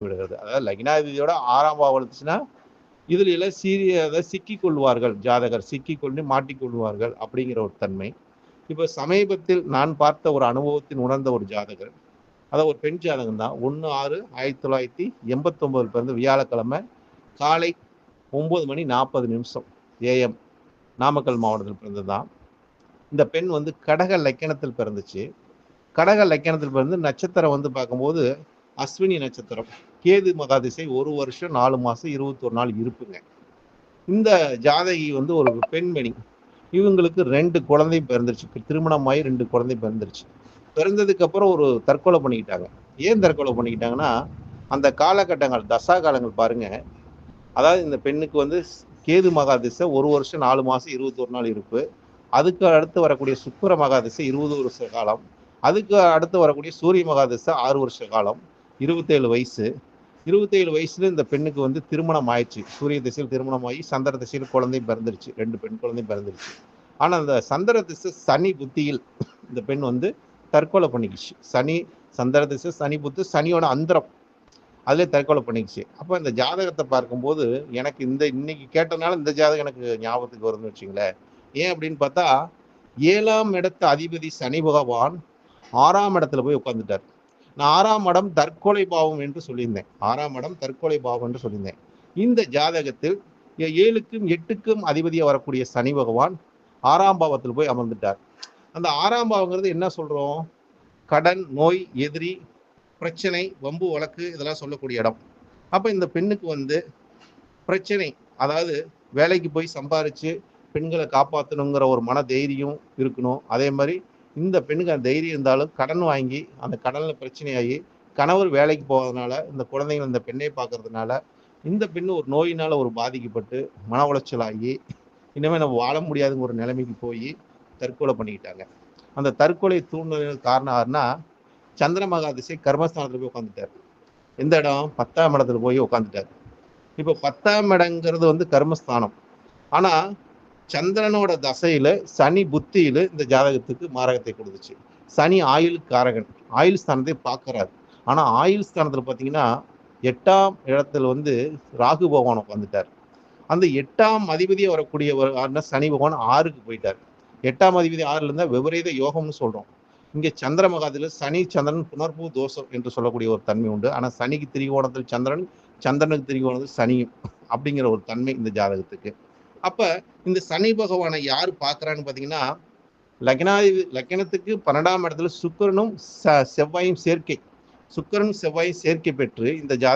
விடுகிறது. அதாவது லக்னாதிபதியோட ஆறாம் பாவம் இருந்துச்சுன்னா இதுல எல்லாம் சீரிய அதாவது சிக்கிக் கொள்வார்கள் ஜாதகர் சிக்கிக் கொண்டு மாட்டிக்கொள்வார்கள் அப்படிங்கிற ஒரு தன்மை. இப்போ சமீபத்தில் நான் பார்த்த ஒரு அனுபவத்தின் உணர்ந்த ஒரு ஜாதகர் அதாவது ஒரு பெண் ஜாதகம் தான். ஒன்று ஆறு ஆயிரத்தி தொள்ளாயிரத்தி எண்பத்தொம்போதுல பிறந்து வியாழக்கிழமை காலை ஒம்பது மணி நாற்பது நிமிஷம் ஏஎம் நாமக்கல் மாவட்டத்தில் பிறந்தது தான். இந்த பெண் வந்து கடக லக்கணத்தில் பிறந்துச்சு. கடக லக்கணத்தில் பிறந்து நட்சத்திரம் வந்து பார்க்கும்போது அஸ்வினி நட்சத்திரம் கேது மகாதிசை ஒரு வருஷம் நாலு மாதம் இருபத்தொரு நாள் இருப்புங்க. இந்த ஜாதகி வந்து ஒரு பெண்மணி. இவங்களுக்கு ரெண்டு குழந்தை பிறந்துருச்சு. திருமணமாகி ரெண்டு குழந்தை பிறந்துருச்சு. பிறந்ததுக்கு அப்புறம் ஒரு தற்கொலை பண்ணிக்கிட்டாங்க. ஏன் தற்கொலை பண்ணிக்கிட்டாங்கன்னா அந்த காலகட்டங்கள் தசா காலங்கள் பாருங்க. அதாவது இந்த பெண்ணுக்கு வந்து கேது மகாதிசை ஒரு வருஷம் நாலு மாதம் இருபத்தொரு நாள் இருப்பு. அதுக்கு அடுத்து வரக்கூடிய சுக்கர மகாதிசை இருபது வருஷ காலம். அதுக்கு அடுத்து வரக்கூடிய சூரிய மகாதிசை ஆறு வருஷ காலம். இருபத்தேழு வயசு. இருபத்தேழு வயசுல இந்த பெண்ணுக்கு வந்து திருமணம் ஆயிடுச்சு. சூரிய திசையில் திருமணம் ஆகி சந்திர திசையில் குழந்தையும் பிறந்துருச்சு. ரெண்டு பெண் குழந்தையும் பிறந்துருச்சு. ஆனால் அந்த சந்திர திசை சனி புத்தியில் இந்த பெண் வந்து தற்கொலை பண்ணிக்கிச்சு. சனி சந்திர திசை சனி புத்து சனியோட அந்தரம். அதுலேயே தற்கொலை பண்ணிக்கிச்சு. அப்போ இந்த ஜாதகத்தை பார்க்கும்போது எனக்கு இந்த இன்னைக்கு கேட்டனால இந்த ஜாதகம் எனக்கு ஞாபகத்துக்கு வரும்னு வச்சுங்களேன். ஏன் அப்படின்னு பார்த்தா ஏழாம் இடத்து அதிபதி சனி பகவான் ஆறாம் இடத்துல போய் உட்காந்துட்டார் நான் ஆறாம் இடம் தற்கொலை பாவம் என்று சொல்லியிருந்தேன். ஆறாம் இடம் தற்கொலை பாவம் என்று சொல்லியிருந்தேன். இந்த ஜாதகத்தில் ஏ- ஏழுக்கும் எட்டுக்கும் அதிபதியாக வரக்கூடிய சனி பகவான் ஆறாம் பாவத்தில் போய் அமர்ந்துட்டார். அந்த ஆறாம் பாவங்கிறது என்ன சொல்றோம்? கடன் நோய் எதிரி பிரச்சனை வம்பு வழக்கு இதெல்லாம் சொல்லக்கூடிய இடம். அப்போ இந்த பெண்ணுக்கு வந்து பிரச்சனை அதாவது வேலைக்கு போய் சம்பாரிச்சு பெண்களை காப்பாற்றணுங்கிற ஒரு மன தைரியம் இருக்கணும். அதே மாதிரி இந்த பெண்ணுக்கு அந்த தைரியம் இருந்தாலும் கடன் வாங்கி அந்த கடனில் பிரச்சனையாகி கணவர் வேலைக்கு போகிறதுனால இந்த குழந்தைங்க இந்த பெண்ணை பார்க்கறதுனால இந்த பெண் ஒரு நோயினால் ஒரு பாதிக்கப்பட்டு மன உளைச்சலாகி இனிமேல் நம்ம வாழ முடியாதுங்கிற ஒரு நிலைமைக்கு போய் தற்கொலை பண்ணிக்கிட்டாங்க. அந்த தற்கொலை தூண்டுதல் காரணம் யாருன்னா சந்திர மகாதிசை கர்மஸ்தானத்தில் போய் உட்காந்துட்டார் எந்த இடம்? பத்தாம் இடத்துல போய் உட்காந்துட்டார் இப்போ பத்தாம் இடங்கிறது வந்து கர்மஸ்தானம். ஆனால் சந்திரனோட தசையில சனி புத்தியில இந்த ஜாதகத்துக்கு மாரகத்தை கொடுத்துச்சு. சனி ஆயுள் காரகன். ஆயுள் ஸ்தானத்தை பார்க்கறாரு. ஆனா ஆயுள் ஸ்தானத்துல பாத்தீங்கன்னா எட்டாம் இடத்துல வந்து ராகு பகவான் உட்காந்துட்டார் அந்த எட்டாம் அதிபதியை வரக்கூடிய ஒரு சனி பகவான் ஆறுக்கு போயிட்டார். எட்டாம் அதிபதி ஆறுல இருந்தா விபரீத யோகம்னு சொல்றோம். இங்கே சந்திர மகாதில சனி சந்திரன் புனர்பூ தோஷம் என்று சொல்லக்கூடிய ஒரு தன்மை உண்டு. ஆனால் சனிக்கு திரிகோணத்தில் சந்திரன் சந்திரனுக்கு திரிகோணத்தில் சனியும் அப்படிங்கிற ஒரு தன்மை இந்த ஜாதகத்துக்கு. அப்ப இந்த சனி பகவானை யார் பார்க்கறான்னு பாத்தீங்கன்னா லக்னாதி லக்னத்துக்கு பன்னெண்டாம் இடத்துல சுக்கிரனும் செவ்வாயும் சேர்க்கை. சுக்கிரனும் செவ்வாயும் சேர்க்கை பெற்று இந்த ஜா